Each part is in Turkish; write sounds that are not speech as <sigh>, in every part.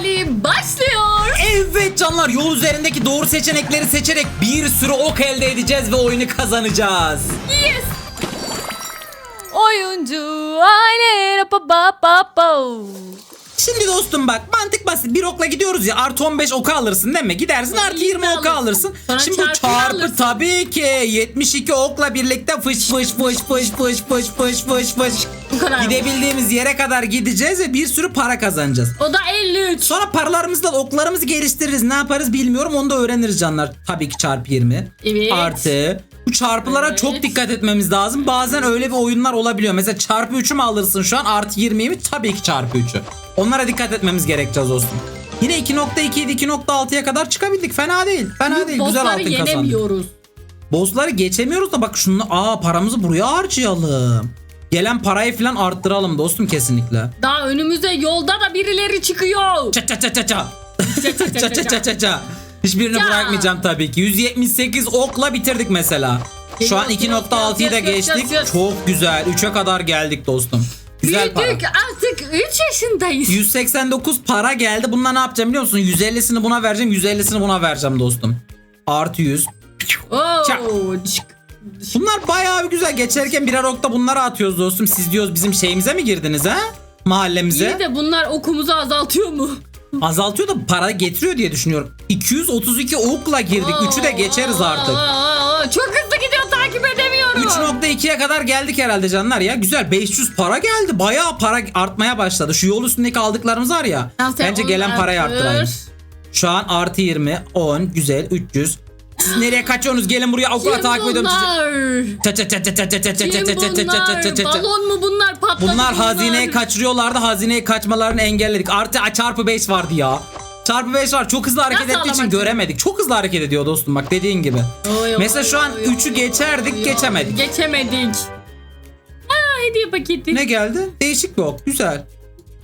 rally başlıyor. Evet canlar yol üzerindeki doğru seçenekleri seçerek bir sürü ok elde edeceğiz ve oyunu kazanacağız. Yes. Oyuncu aile pa pa pa pa. Şimdi dostum bak mantık basit bir okla gidiyoruz ya artı 15 oku alırsın değil mi? Gidersin artı 20 oku alırsın. alırsın. Sonra Şimdi bu çarpıyı çarpı alırsın. tabii ki 72 okla birlikte fış fış fış fış fış fış fış fış fış. Bu kadar. Gidebildiğimiz yere kadar gideceğiz ve bir sürü para kazanacağız. O da 53. Sonra paralarımızla oklarımızı geliştiririz. Ne yaparız bilmiyorum. Onu da öğreniriz canlar. Tabii ki çarpı 20. Evet. Artı. Bu çarpılara Evet. çok dikkat etmemiz lazım. Bazen öyle bir oyunlar olabiliyor. Mesela çarpı 3'ü mü alırsın şu an artı 20'yi mi? Tabii ki çarpı 3'ü. Onlara dikkat etmemiz gerekeceğiz dostum. Yine 2.2 idi 2.6'ya kadar çıkabildik. Fena değil. Fena değil. Güzel altın kazandık. yenemiyoruz. Bossları geçemiyoruz da bak şunu aa paramızı buraya harcayalım. Gelen parayı falan arttıralım dostum kesinlikle. Daha önümüzde yolda da birileri çıkıyor. Ça ça ça ça ça. Ça, ça, ça, <laughs> Ça ça ça ça ça. Hiçbirini Ça. bırakmayacağım tabii ki. 178 okla bitirdik mesela. Şu an Yes, yes, 2.6'yı da geçtik. Çok güzel. 3'e kadar geldik dostum. Güzel para. Büyüdük artık 3 yaşındayız. 189 para geldi. Bununla ne yapacağım biliyor musun? 150'sini buna vereceğim. 150'sini buna vereceğim dostum. Artı 100. Çak. Oo, çık. Bunlar bayağı güzel. Geçerken birer okta bunları atıyoruz dostum. Siz diyoruz bizim şeyimize mi girdiniz ha? Mahallemize. İyi de bunlar okumuzu azaltıyor mu? Azaltıyor da para getiriyor diye düşünüyorum. 232 okla girdik. 3'ü de geçeriz artık. Aa, çok hızlı gidiyor takip edemiyorum. 3.2'ye kadar geldik herhalde canlar ya. Güzel 500 para geldi. Bayağı para artmaya başladı. Şu yol üstündeki aldıklarımız var ya. Bence gelen parayı arttır. arttırayım. Şu an artı 20, 10, güzel 300. Siz nereye kaçıyorsunuz? Gelin buraya okula takip ediyorum sizi. Kim bunlar? Balon mu bunlar? Patladı Bunlar hazineyi kaçırıyorlardı. Hazineyi kaçmalarını engelledik. Artı çarpı 5 vardı ya. Çarpı 5 var. Çok hızlı hareket Nasıl ettiği için alamadın? göremedik. Çok hızlı hareket ediyor dostum bak dediğin gibi. Oy, Mesela şu an oy, 3'ü oy, geçerdik, oy, geçemedik. Geçemedik. Aa, hediye paketi. Ne geldi? Değişik bir ok.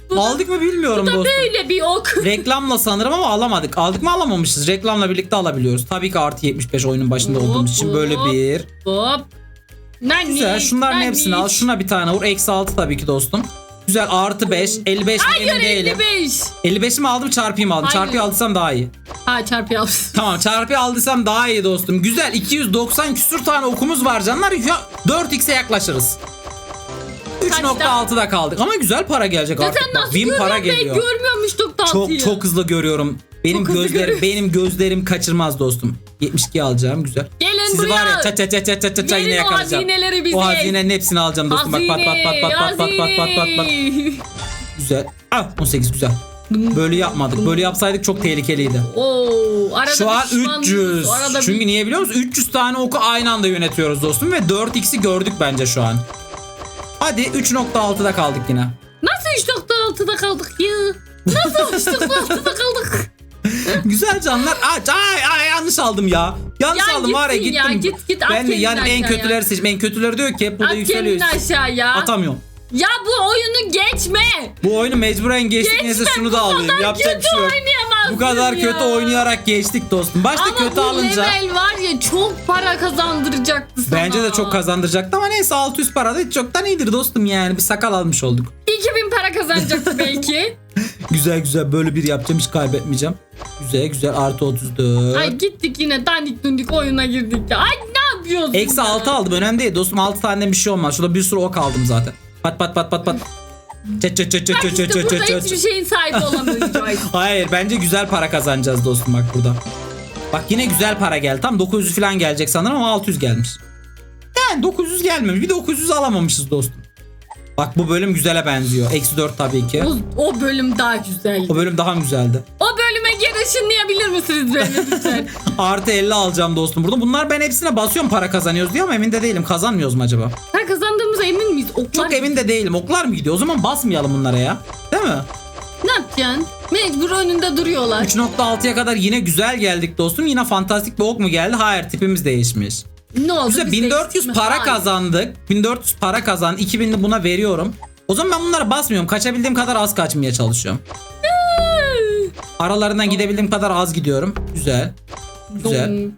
Güzel. Aldık mı bilmiyorum Bu da dostum. böyle bir ok. <laughs> Reklamla sanırım ama alamadık. Aldık mı alamamışız. Reklamla birlikte alabiliyoruz. Tabii ki artı 75 oyunun başında Hop, olduğumuz için böyle hop. bir. Hop. Nani, Güzel. Şunların nani. hepsini al. Şuna bir tane vur. Eksi 6 tabii ki dostum. Güzel artı 5. 55 mi Hayır emin değilim. 55. 55 mi aldım çarpıyı mı aldım? Hayır. Çarpıyı aldıysam daha iyi. Ha çarpı yapsın. <laughs> Tamam çarpıyı aldıysam daha iyi dostum. Güzel 290 küsür tane okumuz var canlar. Ya 4x'e yaklaşırız. 3.6'da kaldık ama güzel para gelecek Ya artık. nasıl 1000 para geliyor. görmüyormuş Çok 96'yı. çok hızlı görüyorum. Benim Çok gözlerim benim gözlerim kaçırmaz dostum. 72 alacağım güzel. Gelin Sizi buraya. var ya ça ça ça ça ça ça ça Verin yine o yakalayacağım. hazineleri bize. O hazinenin hepsini alacağım dostum. Bak pat pat pat pat pat pat pat pat pat. Güzel. Ah 18 güzel. Böyle yapmadık. Böyle yapsaydık çok tehlikeliydi. Oo, arada Şu an pişmanlığımız, 300. Arada Çünkü niye biliyor musun? 300 tane oku aynı anda yönetiyoruz dostum ve 4x'i gördük bence şu an. Hadi 3.6'da kaldık yine. Nasıl 3.6'da kaldık ya? Nasıl <laughs> 3.6'da kaldık? Güzel canlar. Ay, ay, ay yanlış aldım ya. Yanlış Ya aldım var ya gittim. ya, git, git, at ben de kendini yani en aşağıya. kötüleri seçtim. En kötüleri diyor ki hep burada At yükseliyor. kendini aşağıya. Atamıyorum. Ya bu oyunu geçme. Bu oyunu mecburen geçtik neyse Geçme, şunu bu da alayım. Yapacak bir şey yok. oynayamazsın Bu kadar ya. kötü oynayarak geçtik dostum. Başta Ama kötü bu alınca level var ya çok para kazandıracaktı sana. bence de çok kazandıracaktı ama neyse 600 para da hiç çoktan iyidir dostum yani. Bir sakal almış olduk. 2000 para kazanacaktı <laughs> belki. Güzel güzel böyle bir yapacağım hiç kaybetmeyeceğim. Güzel güzel artı 34. Ay gittik yine dandik dundik oyuna girdik ya. Ay ne yapıyorsun Eksi ya? 6 aldım önemli değil dostum 6 tane bir şey olmaz. Şurada bir sürü ok aldım zaten. Pat pat pat pat pat. Çet Bak çet işte çet çet burada çet hiçbir şeyin sahibi olamayacağız. <laughs> Hayır bence güzel para kazanacağız dostum bak burada. Bak yine güzel para geldi. Tam 900 falan gelecek sanırım ama 600 gelmiş. Yani 900 gelmemiş. Bir 900 alamamışız dostum. Bak bu bölüm güzele benziyor. Eksi 4 tabii ki. o, o bölüm daha güzel. O bölüm daha güzeldi? O bölüme geri ışınlayabilir misiniz beni lütfen? <laughs> <laughs> Artı 50 alacağım dostum burada. Bunlar ben hepsine basıyorum para kazanıyoruz diye ama emin de değilim. Kazanmıyoruz mu acaba? miyiz? Oklar Çok emin de değilim. Oklar mı gidiyor? O zaman basmayalım bunlara ya. Değil mi? Ne yapacaksın? Mecbur önünde duruyorlar. 3.6'ya kadar yine güzel geldik dostum. Yine fantastik bir ok mu geldi? Hayır tipimiz değişmiş. Ne oldu? Güzel Biz 1400 değiştik mi? para Hayır. kazandık. 1400 para kazandık. 2000'li buna veriyorum. O zaman ben bunlara basmıyorum. Kaçabildiğim kadar az kaçmaya çalışıyorum. Aralarından gidebildiğim kadar az gidiyorum. Güzel. Güzel.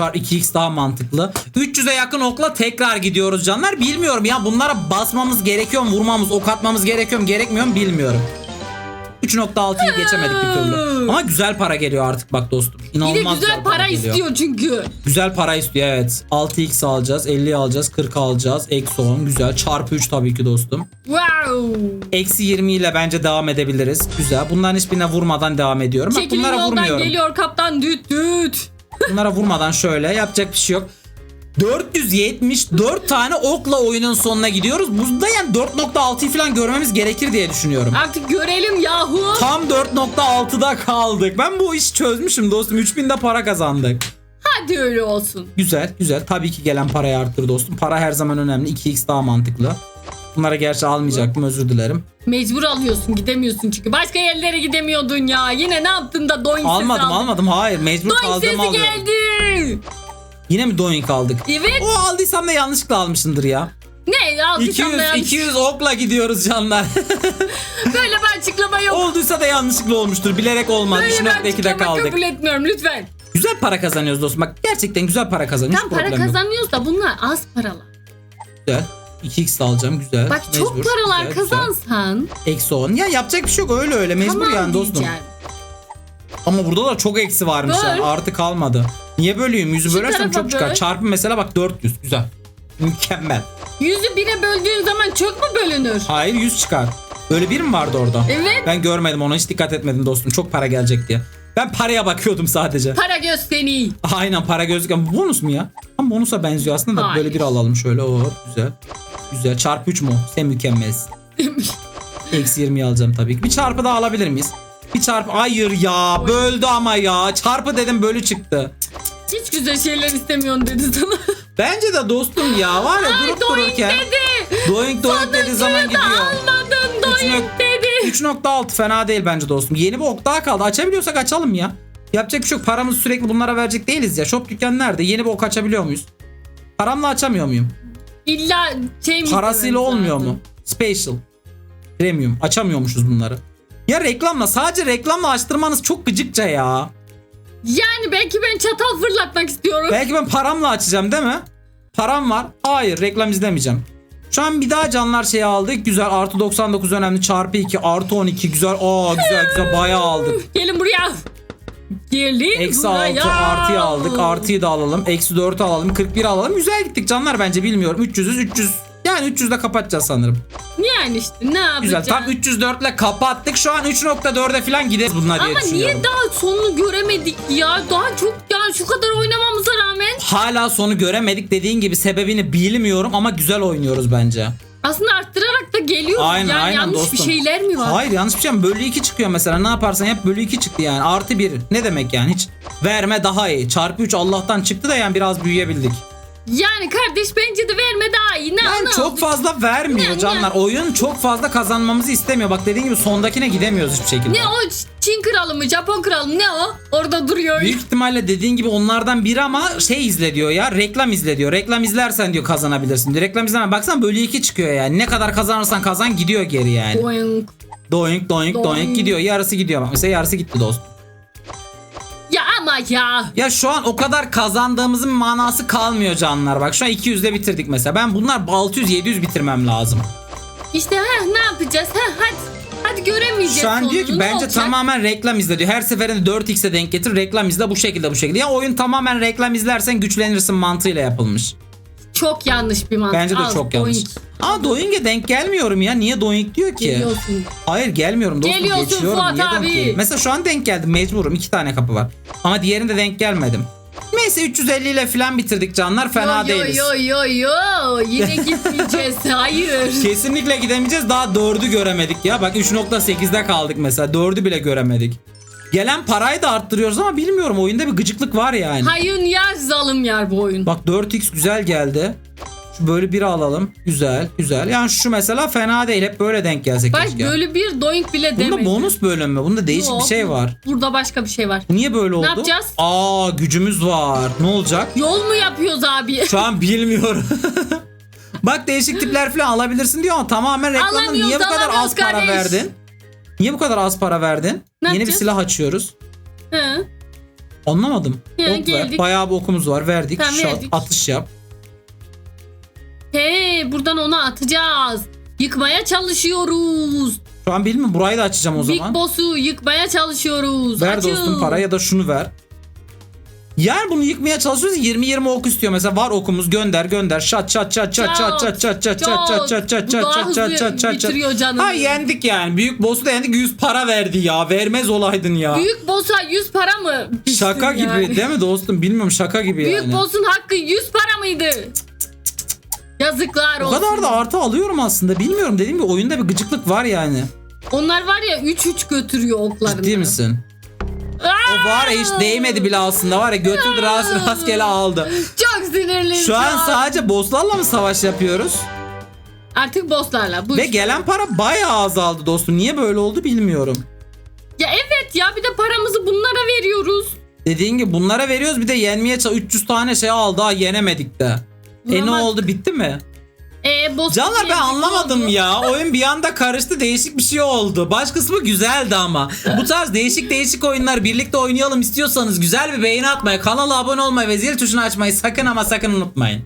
An 2x daha mantıklı. 300'e yakın okla tekrar gidiyoruz canlar. Bilmiyorum ya bunlara basmamız gerekiyor mu? Vurmamız, ok atmamız gerekiyor mu? Gerekmiyor mu? Bilmiyorum. 3.6'yı geçemedik bir türlü. Ama güzel para geliyor artık bak dostum. İnanılmaz güzel para geliyor. istiyor çünkü. Güzel para istiyor evet. 6x alacağız, 50 alacağız, 40 alacağız. Eksi 10 güzel. Çarpı 3 tabii ki dostum. Wow. Eksi 20 ile bence devam edebiliriz. Güzel. Bunların hiçbirine vurmadan devam ediyorum. Bak Çekilin bunlara yoldan vurmuyorum. geliyor kaptan düt düt. Bunlara vurmadan şöyle yapacak bir şey yok. 474 tane okla oyunun sonuna gidiyoruz. Bunda yani 4.6'yı falan görmemiz gerekir diye düşünüyorum. Artık görelim yahu. Tam 4.6'da kaldık. Ben bu işi çözmüşüm dostum. 3000'de para kazandık. Hadi öyle olsun. Güzel güzel. Tabii ki gelen parayı arttır dostum. Para her zaman önemli. 2x daha mantıklı. Bunlara gerçi almayacaktım özür dilerim. Mecbur alıyorsun gidemiyorsun çünkü. Başka yerlere gidemiyordun ya. Yine ne yaptın da doink sesi Almadım aldın? almadım hayır mecbur Doink kaldığımı sesi alıyorum. geldi. Yine mi doink aldık? Evet. O aldıysam da yanlışlıkla almışımdır ya. Ne aldıysam 200 da yanlış. 200 okla gidiyoruz canlar. <laughs> Böyle bir açıklama yok. Olduysa da yanlışlıkla olmuştur. Bilerek olmadı. Böyle bir 3.2'de açıklama kaldık. kabul etmiyorum lütfen. Güzel para kazanıyoruz dostum. Bak gerçekten güzel para kazanıyoruz. Tam para problem yok. kazanıyoruz da bunlar az paralar. Güzel. 2x de alacağım güzel. Bak çok Mecbur. paralar Güzel, kazansan Eksi 10. Ya yapacak bir şey yok öyle öyle mecbur tamam yani dostum. diyeceğim. Ama burada da çok eksi varmış Böl. yani artı kalmadı. Niye bölüyüm? Yüzü Şu bölersem çok çıkar. Çarpı mesela bak 400 güzel. Mükemmel. Yüzü bire böldüğün zaman çok mu bölünür? Hayır 100 çıkar. Böyle bir mi vardı orada? Evet. Ben görmedim ona hiç dikkat etmedim dostum. Çok para gelecek diye. Ben paraya bakıyordum sadece. Para göz seni. Aynen para gözüken bonus mu ya? Ama bonusa benziyor aslında da Hayır. böyle bir alalım şöyle. Oo güzel. Güzel. Çarpı 3 mu? Sen mükemmelsin. <laughs> Eksi 20'yi alacağım tabii ki. Bir çarpı daha alabilir miyiz? Bir çarpı. Hayır ya. Böldü ama ya. Çarpı dedim bölü çıktı. Hiç güzel şeyler istemiyorsun dedi sana. Bence de dostum ya. Var ya durup doink dururken. dedi. Doink doink dediği zaman gidiyor. almadın doink dedi. 3.6 fena değil bence dostum. Yeni bir ok daha kaldı. Açabiliyorsak açalım ya. Yapacak bir şey yok. Paramızı sürekli bunlara verecek değiliz ya. Shop dükkanı nerede? Yeni bir ok açabiliyor muyuz? Paramla açamıyor muyum? İlla şey mi Parasıyla istememiz olmuyor lazım? mu? Special. Premium. Açamıyormuşuz bunları. Ya reklamla sadece reklamla açtırmanız çok gıcıkça ya. Yani belki ben çatal fırlatmak istiyorum. Belki ben paramla açacağım değil mi? Param var. Hayır reklam izlemeyeceğim. Şu an bir daha canlar şeyi aldık. Güzel artı 99 önemli çarpı 2 artı 12 güzel. Aa güzel güzel bayağı aldık. Gelin buraya. Gelin Eksi buraya. 6 artıyı aldık. Artıyı da alalım. Eksi 4 alalım. 41 alalım. Güzel gittik canlar bence bilmiyorum. 300'üz 300. Yani 300 de kapatacağız sanırım. Yani işte ne yapacağız? Güzel tam 304 ile kapattık. Şu an 3.4'e falan gideriz bunlar diye Ama düşünüyorum. niye daha sonunu göremedik ya? Daha çok yani şu kadar oynamamıza rağmen Hala sonu göremedik dediğin gibi sebebini bilmiyorum ama güzel oynuyoruz bence. Aslında arttırarak da geliyor. Aynen yani aynen yanlış dostum. bir şeyler mi var? Hayır yanlış bir şey mi? Bölü 2 çıkıyor mesela ne yaparsan hep bölü 2 çıktı yani. Artı 1 ne demek yani hiç verme daha iyi. Çarpı 3 Allah'tan çıktı da yani biraz büyüyebildik. Yani kardeş bence de verme daha iyi. Ne Yani çok aldık? fazla vermiyor Ne, canlar. ne? Oyun çok fazla kazanmamızı istemiyor. Bak dediğin gibi sondakine gidemiyoruz hiçbir şekilde. Ne o Çin kralı mı Japon kralı mı ne o? Orada duruyor. Büyük ihtimalle dediğin gibi onlardan biri ama şey izle diyor ya reklam izle diyor. Reklam izlersen diyor kazanabilirsin diyor. Reklam izleme baksana bölü 2 çıkıyor yani. Ne kadar kazanırsan kazan gidiyor geri yani. Boing. Doink doink doink Doink. gidiyor. Yarısı gidiyor bak. Mesela yarısı gitti dostum. Ya ama ya. Ya şu an o kadar kazandığımızın manası kalmıyor canlar. Bak şu an 200'de bitirdik mesela. Ben bunlar 600-700 bitirmem lazım. İşte ha ne yapacağız? Ha hadi. Hadi göremeyeceğiz Şu an diyor ki ne bence olacak? tamamen reklam izle diyor. Her seferinde 4x'e denk getir reklam izle bu şekilde bu şekilde. Ya oyun tamamen reklam izlersen güçlenirsin mantığıyla yapılmış. Çok yanlış bir mantık. Bence de Al, çok yanlış. doink. Ama Doink'e denk gelmiyorum ya. Niye Doink diyor ki? Geliyorsun. Hayır gelmiyorum dostum Geliyorsun geçiyorum. Fuat Niye denk abi. geleyim? Mesela şu an denk geldim mecburum. iki tane kapı var. Ama diğerinde denk gelmedim. Neyse 350 ile falan bitirdik canlar. Fena yo, değiliz. Yo yo yo yine <laughs> gitmeyeceğiz. Hayır. Kesinlikle gidemeyeceğiz. Daha 4'ü göremedik ya. Bak 3.8'de kaldık mesela. 4'ü bile göremedik. Gelen parayı da arttırıyoruz ama bilmiyorum oyunda bir gıcıklık var yani. Hayın yer zalim yer bu oyun. Bak 4x güzel geldi. Şu böyle biri alalım. Güzel, güzel. Yani şu mesela fena değil. Hep böyle denk gelsek Bak keşke. böyle bir doink bile Bunda demedi. bonus bölüm mü? Bunda değişik Yok, bir şey var. Burada başka bir şey var. Bu niye böyle oldu? yapacağız? Aa gücümüz var. Ne olacak? Yol mu yapıyoruz abi? Şu an <laughs> bilmiyorum. <laughs> Bak değişik tipler falan alabilirsin diyor ama tamamen reklamda Alamıyoruz, niye bu kadar az alamıyoruz para kardeş. verdin? Niye bu kadar az para verdin? Ne Yeni bir yapacağız? silah açıyoruz. Hı. Anlamadım. Ya, Ok ver. geldik. Bayağı bir okumuz var. Verdik. Tamam, Şat, verdik. atış yap. Buradan onu atacağız. Yıkmaya çalışıyoruz. Şu an bilmiyorum burayı da açacağım o Big zaman. Boss'u yıkmaya çalışıyoruz. Ver Açıl. dostum para ya da şunu ver. Yani bunu yıkmaya çalışıyoruz 20-20 ok istiyor. Mesela var okumuz gönder gönder. Şat çat çat çat çat çat çat çat çat çat çat çat Bu çat daha çat hızlı çat çat çat bitiriyor canını. Ha yendik yani. Büyük boss'u da yendik 100 para verdi ya. Vermez olaydın ya. Büyük Boss'a 100 para mı? Şaka gibi yani? değil mi dostum? Bilmiyorum şaka gibi Büyük yani. Boss'un hakkı 100 para mıydı? Yazıklar O olsun. kadar da artı alıyorum aslında. Bilmiyorum dediğim gibi oyunda bir gıcıklık var yani. Onlar var ya 3-3 götürüyor oklarını. Ciddi misin? O var ya hiç değmedi bile aslında var ya götürdü rast, rastgele aldı. Çok sinirliyim Şu an sadece bosslarla mı savaş yapıyoruz? Artık bosslarla. Bu Ve gelen para bayağı azaldı dostum. Niye böyle oldu bilmiyorum. Ya evet ya bir de paramızı bunlara veriyoruz. Dediğin gibi bunlara veriyoruz bir de yenmeye çalış 300 tane şey aldı ha yenemedik de. E ne oldu bitti mi? Ee, boss Canlar ben anlamadım oldu. ya. Oyun bir anda karıştı değişik bir şey oldu. Baş kısmı güzeldi ama. Bu tarz değişik değişik oyunlar birlikte oynayalım istiyorsanız güzel bir beğeni atmayı, kanala abone olmayı ve zil tuşunu açmayı sakın ama sakın unutmayın.